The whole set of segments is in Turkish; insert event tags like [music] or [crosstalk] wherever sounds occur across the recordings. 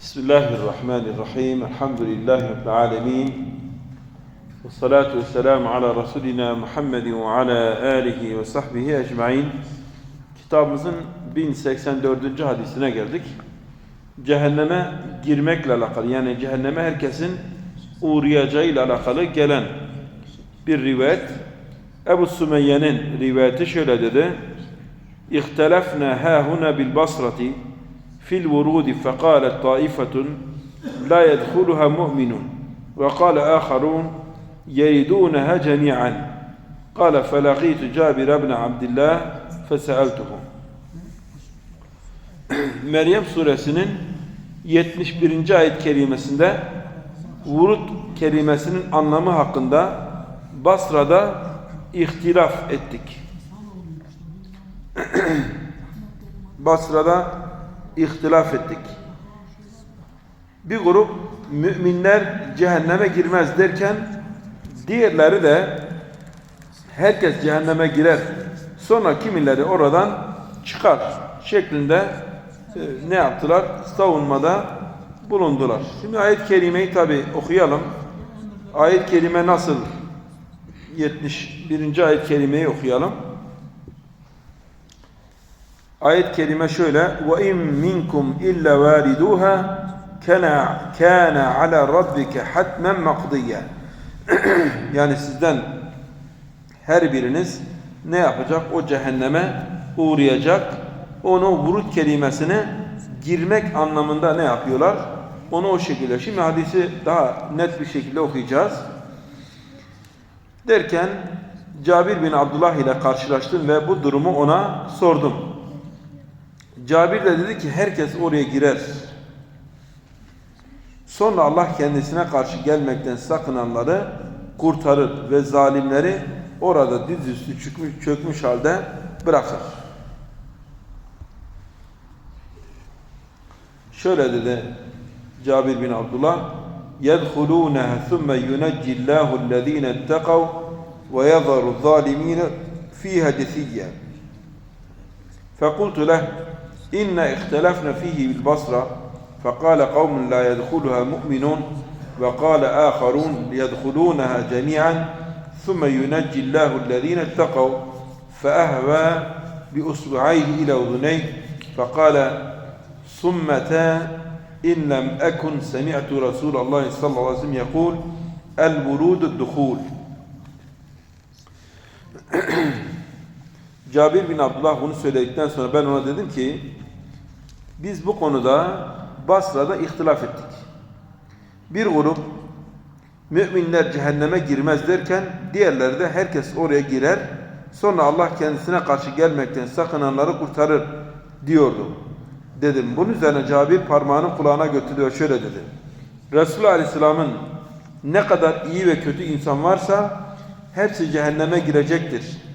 Bismillahirrahmanirrahim. Elhamdülillahi Rabbil alemin. Ve salatu ve selamu ala Resulina Muhammedin ve ala alihi ve sahbihi ecmain. Kitabımızın 1084. hadisine geldik. Cehenneme girmekle alakalı yani cehenneme herkesin uğrayacağıyla alakalı gelen bir rivayet. Ebu Sümeyye'nin rivayeti şöyle dedi. İhtelefna hâhuna bil basrati fil vurudi fekâlet taifetun la yedhuluha mu'minun ve kâle âkharûn yeridûneha cemi'an kâle felakîtu Câbir ibn Abdillah feseeltuhum [clears throat] Meryem suresinin 71. ayet kelimesinde vurut kelimesinin anlamı hakkında Basra'da ihtilaf ettik. [clears throat] Basra'da ihtilaf ettik. Bir grup müminler cehenneme girmez derken diğerleri de herkes cehenneme girer. Sonra kimileri oradan çıkar şeklinde e, ne yaptılar? Savunmada bulundular. Şimdi ayet-i kerimeyi tabi okuyalım. Ayet-i kerime nasıl? 71. ayet-i kerimeyi okuyalım. Ayet kelime şöyle ve in minkum illa variduha kana kana ala rabbike hatmen maqdiya. [clears throat] yani sizden her biriniz ne yapacak? O cehenneme uğrayacak. Onu vurut kelimesine girmek anlamında ne yapıyorlar? Onu o şekilde. Şimdi hadisi daha net bir şekilde okuyacağız. Derken Cabir bin Abdullah ile karşılaştım ve bu durumu ona sordum. Cabir de dedi ki herkes oraya girer. Sonra Allah kendisine karşı gelmekten sakınanları kurtarır ve zalimleri orada dizüstü çökmüş, çökmüş halde bırakır. Şöyle dedi Cabir bin Abdullah يَدْخُلُونَهَا ثُمَّ يُنَجِّ اللّٰهُ الَّذ۪ينَ اتَّقَوْا وَيَذَرُ الظَّالِم۪ينَ ف۪يهَا جَثِيًّا فقلت له إن اختلفنا فيه بالبصرة فقال قوم لا يدخلها مؤمنون وقال آخرون يدخلونها جميعا ثم ينجي الله الذين اتقوا فأهوى بأصبعيه إلى أذنيه فقال ثمتا إن لم أكن سمعت رسول الله صلى الله عليه وسلم يقول الورود الدخول. Cabir bin Abdullah bunu söyledikten sonra ben ona dedim ki biz bu konuda Basra'da ihtilaf ettik. Bir grup müminler cehenneme girmez derken diğerleri de herkes oraya girer. Sonra Allah kendisine karşı gelmekten sakınanları kurtarır diyordu. Dedim. Bunun üzerine Cabir parmağını kulağına götürüyor şöyle dedi. Resulullah Aleyhisselam'ın ne kadar iyi ve kötü insan varsa hepsi cehenneme girecektir.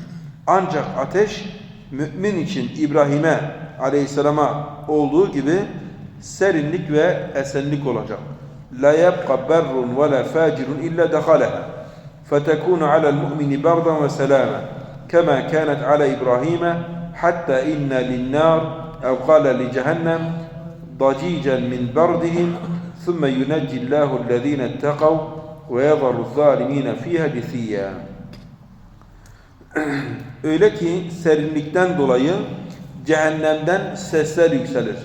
Ancak ateş mümin için İbrahim'e aleyhisselama olduğu gibi serinlik ve esenlik olacak. La yabqa berrun ve la facirun illa dakalaha. Fetekunu ala'l mu'mini bardan ve selama. Kema kanat ala İbrahim'e hatta inna lin-nar ev qala li cehennem ضجيجا من بردهم ثم ينجي الله الذين اتقوا ويذر الظالمين فيها جثيا [clears throat] Öyle ki serinlikten dolayı cehennemden sesler yükselir.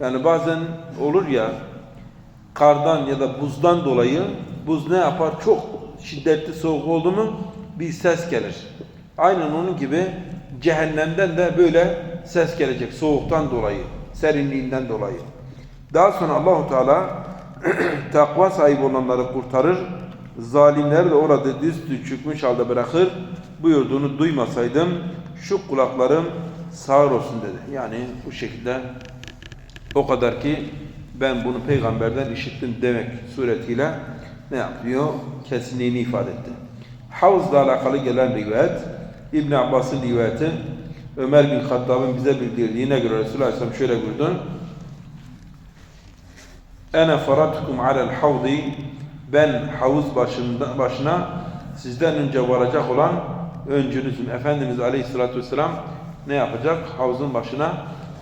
Yani bazen olur ya kardan ya da buzdan dolayı buz ne yapar? Çok şiddetli soğuk oldu mu bir ses gelir. Aynen onun gibi cehennemden de böyle ses gelecek soğuktan dolayı, serinliğinden dolayı. Daha sonra Allahu Teala [clears throat] takva sahibi olanları kurtarır, zalimleri de orada düz çökmüş halde bırakır buyurduğunu duymasaydım şu kulaklarım sağır olsun dedi. Yani bu şekilde o kadar ki ben bunu peygamberden işittim demek suretiyle ne yapıyor? Kesinliğini ifade etti. Havzla alakalı gelen rivayet İbn Abbas'ın rivayeti Ömer bin Hattab'ın bize bildirdiğine göre Resulullah Aleyhisselam şöyle buyurdu. Ene faratukum alel havdi ben havuz başında, başına sizden önce varacak olan öncünüzüm. Efendimiz Aleyhisselatü Vesselam ne yapacak? Havuzun başına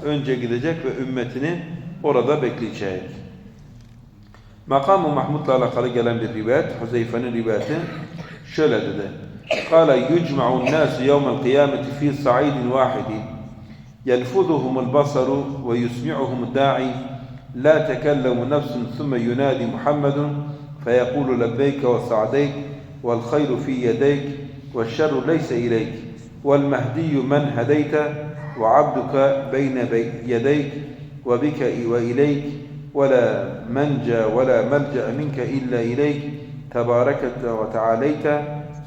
önce gidecek ve ümmetini orada bekleyecek. Makam-ı Mahmud'la alakalı gelen bir rivayet, Huzeyfe'nin rivayeti şöyle dedi. قال يجمع الناس يوم القيامة في صعيد واحد يلفظهم البصر ويسمعهم الداعي لا تكلم نفس ثم ينادي محمد فيقول لبيك وسعديك والخير في يديك والشر ليس إليك والمهدي من هديت وعبدك بين بي- يديك وبك وإليك ولا منجى ولا ملجأ منك إلا إليك تباركت وتعاليت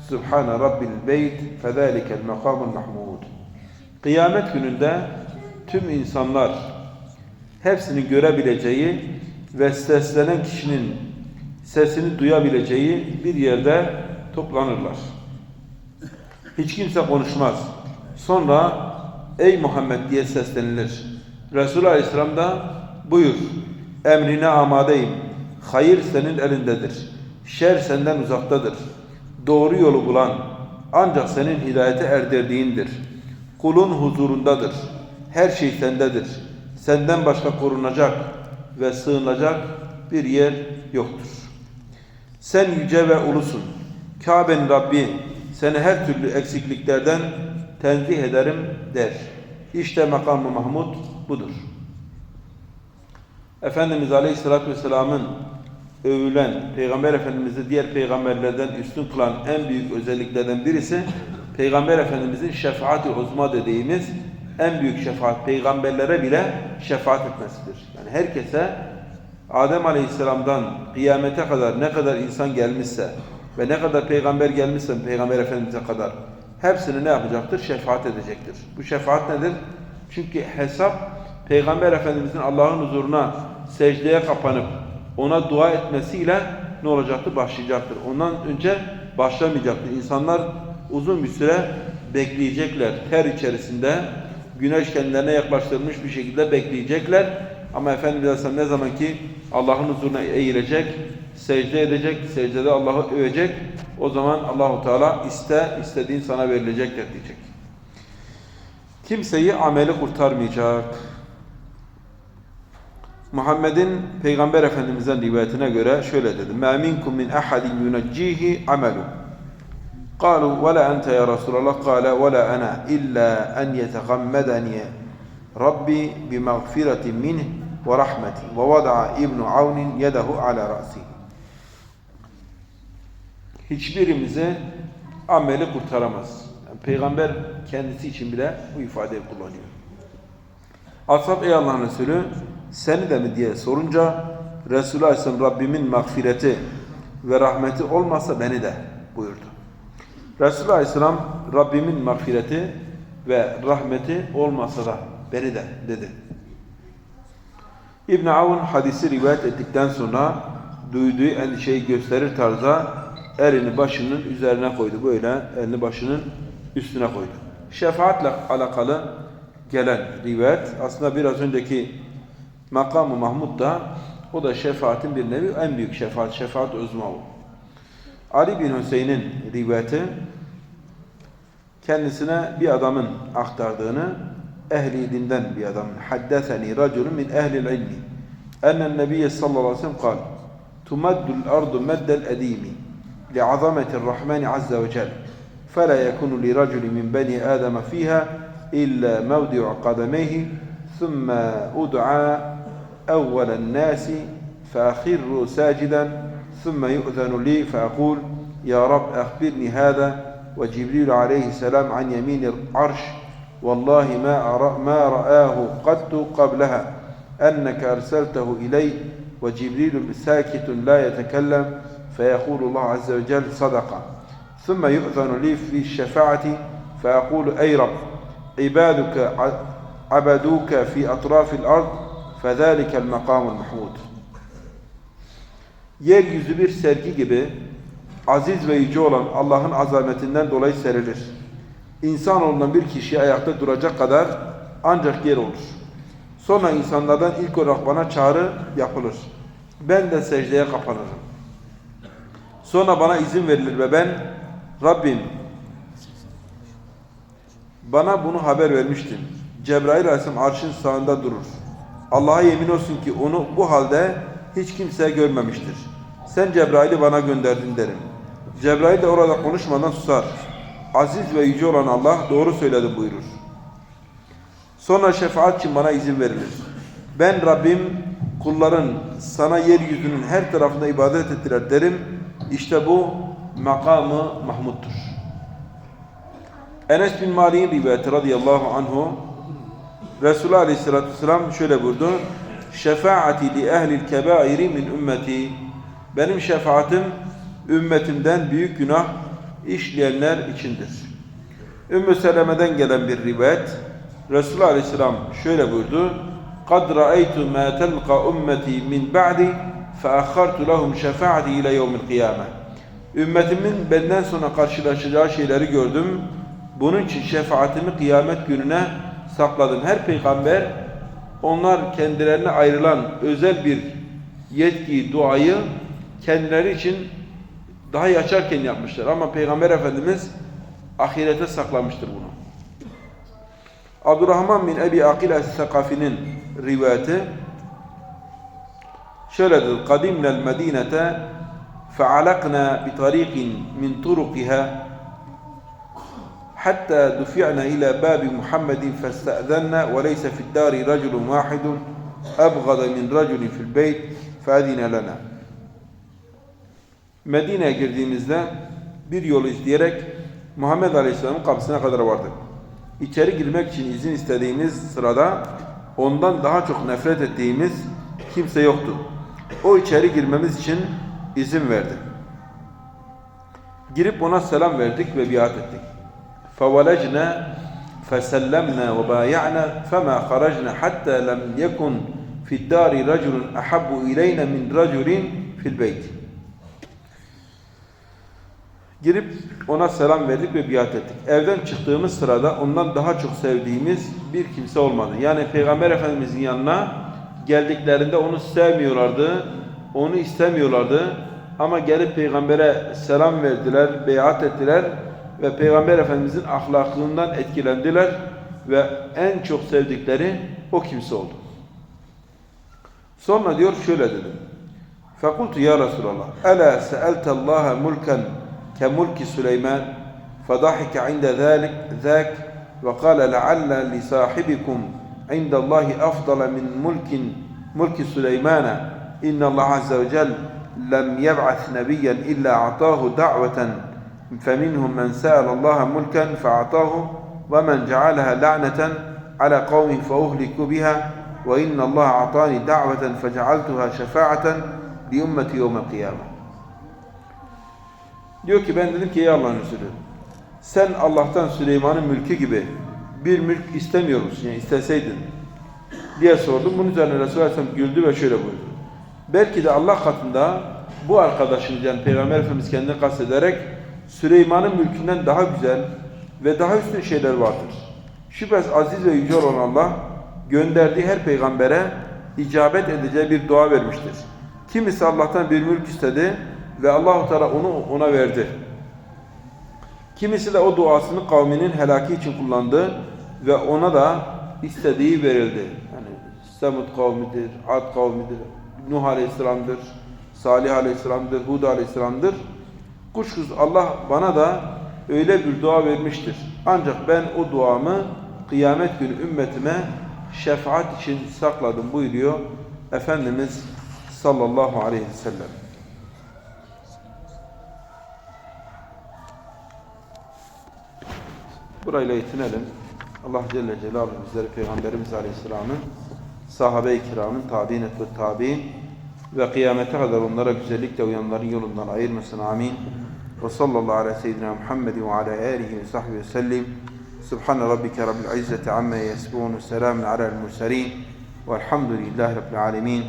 سبحان رب البيت فذلك المقام المحمود. Kıyamet gününde tüm insanlar hepsinin görebileceği ve seslenen kişinin sesini duyabileceği bir yerde toplanırlar. Hiç kimse konuşmaz. Sonra ey Muhammed diye seslenilir. Resul Aleyhisselam da buyur emrine amadeyim. Hayır senin elindedir. Şer senden uzaktadır. Doğru yolu bulan ancak senin hidayete erdirdiğindir. Kulun huzurundadır. Her şey sendedir. Senden başka korunacak ve sığınacak bir yer yoktur. Sen yüce ve ulusun. Kabe'nin Rabbi seni her türlü eksikliklerden tenzih ederim der. İşte makamı Mahmud budur. Efendimiz Aleyhisselatü Vesselam'ın övülen, Peygamber Efendimiz'i diğer peygamberlerden üstün kılan en büyük özelliklerden birisi, Peygamber Efendimiz'in şefaati uzma dediğimiz en büyük şefaat, peygamberlere bile şefaat etmesidir. Yani herkese Adem Aleyhisselam'dan kıyamete kadar ne kadar insan gelmişse ve ne kadar peygamber gelmişse Peygamber Efendimiz'e kadar hepsini ne yapacaktır? Şefaat edecektir. Bu şefaat nedir? Çünkü hesap Peygamber Efendimiz'in Allah'ın huzuruna secdeye kapanıp ona dua etmesiyle ne olacaktır? Başlayacaktır. Ondan önce başlamayacaktır. İnsanlar uzun bir süre bekleyecekler. Ter içerisinde güneş kendilerine yaklaştırılmış bir şekilde bekleyecekler. Ama Efendimiz Aleyhisselam ne zaman ki Allah'ın huzuruna eğilecek, secde edecek, secdede Allah'ı övecek, o zaman Allahu Teala iste, istediğin sana verilecektir diyecek. Kimseyi ameli kurtarmayacak. Muhammed'in Peygamber Efendimiz'den rivayetine göre şöyle dedi. مَا مِنْكُمْ مِنْ أَحَدٍ يُنَجِّيهِ عَمَلُهُ قالوا ولا أنت يا رسول الله قال ولا أنا إلا أن يتغمدني Rabbi bi mağfireti minh ve rahmeti ve vada'a İbn Avnin yedehu ala ra'sihi. Hiçbirimize ameli kurtaramaz. Yani Peygamber kendisi için bile bu ifadeyi kullanıyor. Ashab ey Allah'ın Resulü seni de mi diye sorunca Resulü Aleyhisselam Rabbimin mağfireti ve rahmeti olmasa beni de buyurdu. Resulü Aleyhisselam Rabbimin mağfireti ve rahmeti olmasa da beni de dedi. İbn Avun hadisi rivayet ettikten sonra duyduğu endişeyi gösterir tarzda elini başının üzerine koydu. Böyle elini başının üstüne koydu. Şefaatle alakalı gelen rivayet aslında biraz önceki makamı Mahmud da o da şefaatin bir nevi en büyük şefaat, şefaat uzma o. Ali bin Hüseyin'in rivayeti kendisine bir adamın aktardığını أهل دندن بيضم حدثني رجل من أهل العلم أن النبي صلى الله عليه وسلم قال تمد الأرض مد الأديم لعظمة الرحمن عز وجل فلا يكون لرجل من بني آدم فيها إلا موضع قدميه ثم أدعى أول الناس فأخر ساجدا ثم يؤذن لي فأقول يا رب أخبرني هذا. وجبريل عليه السلام عن يمين العرش والله ما ما رآه قط قبلها أنك أرسلته إلي وجبريل ساكت لا يتكلم فيقول الله عز وجل صدق ثم يؤذن لي في الشفاعة فأقول أي رب عبادك عبدوك في أطراف الأرض فذلك المقام المحمود Yeryüzü bir sergi gibi aziz ve yüce olan Allah'ın azametinden dolayı serilir. İnsanoğlundan bir kişi ayakta duracak kadar ancak yer olur. Sonra insanlardan ilk olarak bana çağrı yapılır. Ben de secdeye kapanırım. Sonra bana izin verilir ve ben Rabbim bana bunu haber vermiştin. Cebrail Aleyhisselam arşın sağında durur. Allah'a yemin olsun ki onu bu halde hiç kimse görmemiştir. Sen Cebrail'i bana gönderdin derim. Cebrail de orada konuşmadan susar. Aziz ve yüce olan Allah doğru söyledi buyurur. Sonra şefaat için bana izin verilir. Ben Rabbim kulların sana yeryüzünün her tarafında ibadet ettiler derim. İşte bu makamı Mahmud'dur. Enes bin Malik'in rivayeti radıyallahu anhu Resulullah aleyhissalatü vesselam şöyle buyurdu. Şefaati li ehlil kebairi min ümmeti. Benim şefaatim ümmetimden büyük günah işleyenler içindir. Ümmü Seleme'den gelen bir rivayet. Resulullah aleyhisselam şöyle buyurdu. قَدْ رَأَيْتُ مَا تَلْقَ أُمَّتِي مِنْ بَعْدِ فَأَخَّرْتُ لَهُمْ شَفَاعَتِي إِلَى يَوْمِ الْقِيَامَةِ Ümmetimin benden sonra karşılaşacağı şeyleri gördüm. Bunun için şefaatimi kıyamet gününe sakladım. Her peygamber onlar kendilerine ayrılan özel bir yetki, duayı kendileri için daha yaşarken yapmışlar. Ama Peygamber Efendimiz ahirete saklamıştır bunu. Abdurrahman bin Ebi Akil Es-Sakafi'nin rivayeti şöyledir. Kadimnel medinete fealakna bi tariqin min turukiha حتى دفعنا إلى باب محمد فاستأذنا وليس في الدار رجل واحد أبغض من رجل في البيت فأذن لنا Medine'ye girdiğimizde bir yolu izleyerek Muhammed Aleyhisselam'ın kapısına kadar vardık. İçeri girmek için izin istediğimiz sırada ondan daha çok nefret ettiğimiz kimse yoktu. O içeri girmemiz için izin verdi. Girip ona selam verdik ve biat ettik. فولجنا فسلمنا وبايعنا فما خرجنا حتى لم يكن في الدار رجل أحب إلينا من رجل في البيت Girip ona selam verdik ve biat ettik. Evden çıktığımız sırada ondan daha çok sevdiğimiz bir kimse olmadı. Yani Peygamber Efendimizin yanına geldiklerinde onu sevmiyorlardı, onu istemiyorlardı. Ama gelip Peygamber'e selam verdiler, beyat ettiler ve Peygamber Efendimizin ahlakından etkilendiler ve en çok sevdikleri o kimse oldu. Sonra diyor şöyle dedim. فَقُلْتُ يَا رَسُولَ اللّٰهِ أَلَا سَأَلْتَ اللّٰهَ مُلْكًا كَمُلْكِ سُلَيْمَانَ فَضَحِكَ عِنْدَ ذَلك ذاك وقال لعل لصاحبكم عند الله أفضل من ملك ملك سليمان. إن الله عز وجل لم يبعث نبيا إلا أعطاه دعوة فمنهم من سأل الله ملكا فأعطاه ومن جعلها لعنة على قوم فأهلك بها وإن الله أعطاني دعوة فجعلتها شفاعة لأمتي يوم القيامة. Diyor ki ben dedim ki ey Allah'ın Resulü sen Allah'tan Süleyman'ın mülkü gibi bir mülk istemiyor musun? Yani isteseydin diye sordum. Bunun üzerine Resulullah Aleyhisselam güldü ve şöyle buyurdu. Belki de Allah katında bu arkadaşınız yani Peygamber Efendimiz kendini kastederek Süleyman'ın mülkünden daha güzel ve daha üstün şeyler vardır. Şüphesiz aziz ve yüce olan Allah gönderdiği her peygambere icabet edeceği bir dua vermiştir. Kimisi Allah'tan bir mülk istedi ve Allahu Teala onu ona verdi. Kimisi de o duasını kavminin helaki için kullandı ve ona da istediği verildi. Yani Semud kavmidir, Ad kavmidir, Nuh Aleyhisselam'dır, Salih Aleyhisselam'dır, Hud Aleyhisselam'dır. Kuşkusuz Allah bana da öyle bir dua vermiştir. Ancak ben o duamı kıyamet günü ümmetime şefaat için sakladım buyuruyor Efendimiz sallallahu aleyhi ve sellem. Burayla yetinelim. Allah Celle Celaluhu bizleri Peygamberimiz Aleyhisselam'ın sahabe-i kiramın tabi'in ve tabi'in ve kıyamete kadar onlara güzellikle uyanların yolundan ayırmasın. Amin. Ve sallallahu ala seyyidina Muhammed ve ala alihi ve sahbihi ve sellim. Subhane rabbike rabbil izzeti amme yasbun ve selamun ala el mursalin. Velhamdülillahi rabbil alemin.